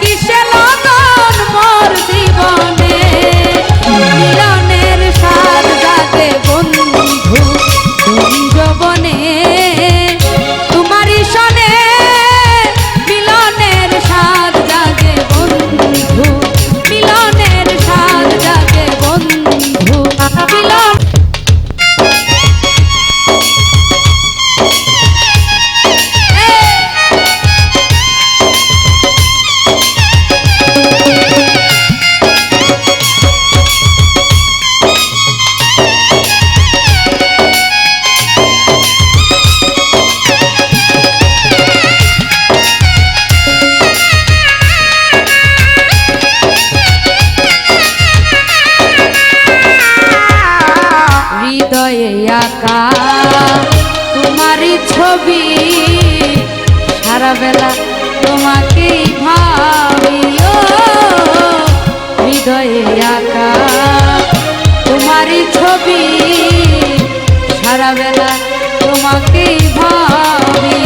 কিসে তোমারই ছবি সারা তোমাকেই ভাবিও। হৃদয়ে আঁকা তোমারই ছবি সারাবেলা তোমাকেই ভাবি